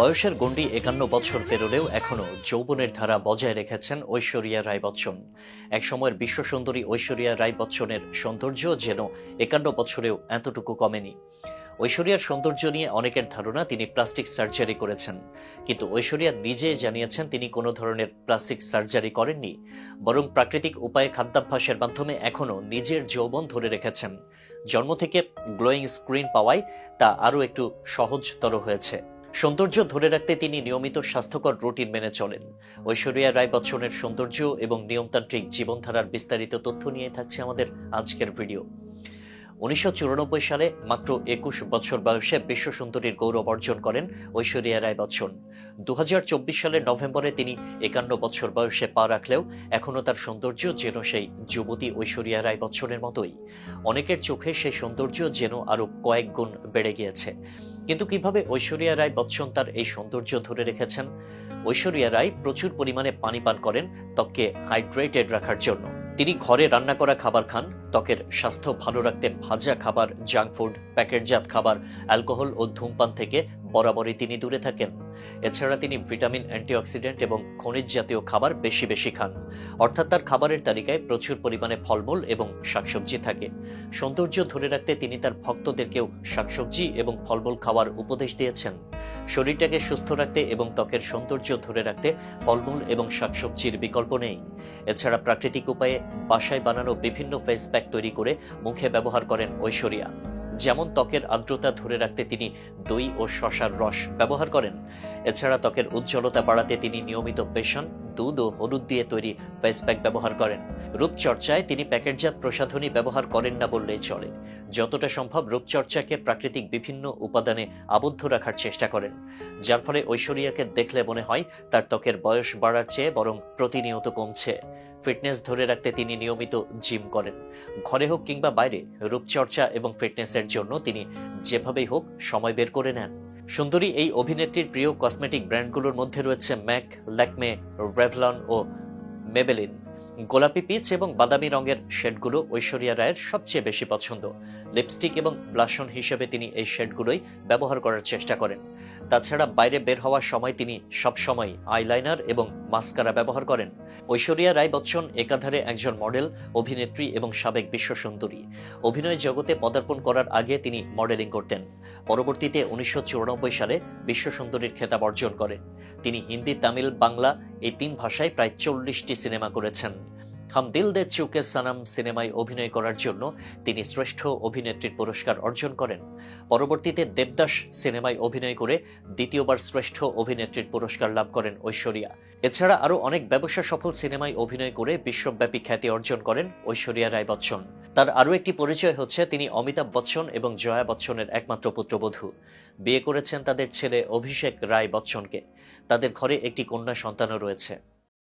বয়সের গণ্ডি একান্ন বছর পেরোলেও এখনও যৌবনের ধারা বজায় রেখেছেন ঐশ্বরিয়া রায় বচ্চন একসময়ের বিশ্ব সুন্দরী ঐশ্বরিয়া রায় বচ্চনের সৌন্দর্য যেন একান্ন বছরেও এতটুকু কমেনি। ঐশ্বরিয়ার সৌন্দর্য নিয়ে অনেকের ধারণা তিনি প্লাস্টিক সার্জারি করেছেন। কিন্তু ঐশ্বরিয়া নিজে জানিয়েছেন তিনি কোনো ধরনের প্লাস্টিক সার্জারি করেননি, বরং প্রাকৃতিক উপায়ে খাদ্যাভ্যাসের মাধ্যমে এখনও নিজের যৌবন ধরে রেখেছেন। জন্ম থেকে গ্লোয়িং স্ক্রিন পাওয়ায় তা আরও একটু সহজতর হয়েছে। সৌন্দর্য ধরে রাখতে তিনি নিয়মিত স্বাস্থ্যকর রুটিন মেনে চলেন। ঐশ্বরিয়া রায় বচ্চনের সৌন্দর্য এবং নিয়মতান্ত্রিক জীবনধারার বিস্তারিত তথ্য নিয়ে থাকছে আমাদের আজকের ভিডিও। উনিশশো চুরানব্বই সালে মাত্র একুশ বছর বয়সে বিশ্ব সুন্দরীর গৌরব অর্জন করেন ঐশ্বরিয়া রায় বচ্চন। দু হাজার চব্বিশ সালের নভেম্বরে তিনি একান্ন বছর বয়সে পা রাখলেও এখনও তার সৌন্দর্য যেন সেই যুবতী ঐশ্বরিয়া রায় বচ্চনের মতোই। অনেকের চোখে সেই সৌন্দর্য যেন আরও কয়েক গুণ বেড়ে গিয়েছে। কিন্তু কীভাবে ঐশ্বরিয়া রায় বচ্চন তার এই সৌন্দর্য ধরে রেখেছেন? ঐশ্বরিয়া রায় প্রচুর পরিমাণে পানি পান করেন ত্বককে হাইড্রেটেড রাখার জন্য। তিনি ঘরে রান্না করা খাবার খান, ত্বকের স্বাস্থ্য ভালো রাখতে ভাজা খাবার, জাঙ্ক ফুড, প্যাকেটজাত খাবার, অ্যালকোহল ও ধূমপান থেকে বরাবরই তিনি দূরে থাকেন। এছাড়া তিনি ভিটামিন, অ্যান্টিঅক্সিডেন্ট এবং খনিজ জাতীয় খাবার বেশি বেশি খান। অর্থাৎ তার খাবারের তালিকায় প্রচুর পরিমাণে ফলমূল এবং শাকসবজি থাকে। সৌন্দর্য ধরে রাখতে তিনি তার ভক্তদেরকেও শাকসবজি এবং ফলমূল খাওয়ার উপদেশ দিয়েছেন। শরীরটাকে সুস্থ রাখতে এবং ত্বকের সৌন্দর্য ধরে রাখতে ফলমূল এবং শাকসবজির বিকল্প নেই। এছাড়া প্রাকৃতিক উপায়ে বাসায় বানানো বিভিন্ন ফেস প্যাক তৈরি করে মুখে ব্যবহার করেন ঐশ্বরিয়া। যেমন ত্বকের আর্দ্রতা ধরে রাখতে তিনি দই ও শশার রস ব্যবহার করেন। এছাড়া ত্বকের উজ্জ্বলতা বাড়াতে তিনি নিয়মিত বেসন, দুধ ও হলুদ দিয়ে তৈরি ফেস প্যাক ব্যবহার করেন। রূপচর্চায় তিনি প্যাকেটজাত প্রসাধনী ব্যবহার করেন না বললেই চলে। যতটা সম্ভব রূপচর্চাকে প্রাকৃতিক বিভিন্ন উপাদানে আবদ্ধ রাখার চেষ্টা করেন, যার ফলে ঐশ্বরিয়াকে দেখলে মনে হয় তার ত্বকের বয়স বাড়ার চেয়ে বরং প্রতিনিয়ত কমছে। ফিটনেস ধরে রাখতে তিনি নিয়মিত জিম করেন। ঘরে হোক কিংবা বাইরে, রূপচর্চা এবং ফিটনেসের জন্য তিনি যেভাবেই হোক সময় বের করে নেন। সুন্দরী এই অভিনেত্রীর প্রিয় কসমেটিক ব্র্যান্ডগুলোর মধ্যে রয়েছে ম্যাক, ল্যাকমে, রেভলন ও মেবেলিন। গোলাপি পিচ এবং বাদামি রঙের শেডগুলো ঐশ্বরিয়া রায়ের সবচেয়ে বেশি পছন্দ। লিপস্টিক এবং ব্লাশন হিসেবে তিনি এই শেডগুলোই ব্যবহার করার চেষ্টা করেন। তাছাড়া বাইরে বের হওয়ার সময় তিনি সবসময় আইলাইনার এবং মাস্কারা ব্যবহার করেন। ঐশ্বরিয়া রায় বচ্চন একাধারে একজন মডেল, অভিনেত্রী এবং সাবেক বিশ্ব সুন্দরী। অভিনয় জগতে পদার্পণ করার আগে তিনি মডেলিং করতেন। পরবর্তীতে উনিশশো চুরানব্বই সালে বিশ্ব সুন্দরীর খেতাব অর্জন করেন। তিনি হিন্দি, তামিল, বাংলা এই তিন ভাষায় প্রায় চল্লিশটি সিনেমা করেছেন। হাম দিল দে চুকে সানাম সিনেমায় অভিনয় করার জন্য তিনি শ্রেষ্ঠ অভিনেত্রীর পুরস্কার অর্জন করেন। পরবর্তীতে দেবদাস সিনেমায় অভিনয় করে দ্বিতীয়বার শ্রেষ্ঠ অভিনেত্রীর পুরস্কার লাভ করেন ঐশ্বরিয়া। এছাড়া আরও অনেক ব্যবসা সফল সিনেমায় অভিনয় করে বিশ্বব্যাপী খ্যাতি অর্জন করেন ঐশ্বরিয়া রায় বচ্চন। তার আরও একটি পরিচয় হচ্ছে তিনি অমিতাভ বচ্চন এবং জয়া বচ্চনের একমাত্র পুত্রবধূ। বিয়ে করেছেন তাদের ছেলে অভিষেক রায় বচ্চনকে। তাদের ঘরে একটি কন্যা সন্তানও রয়েছে।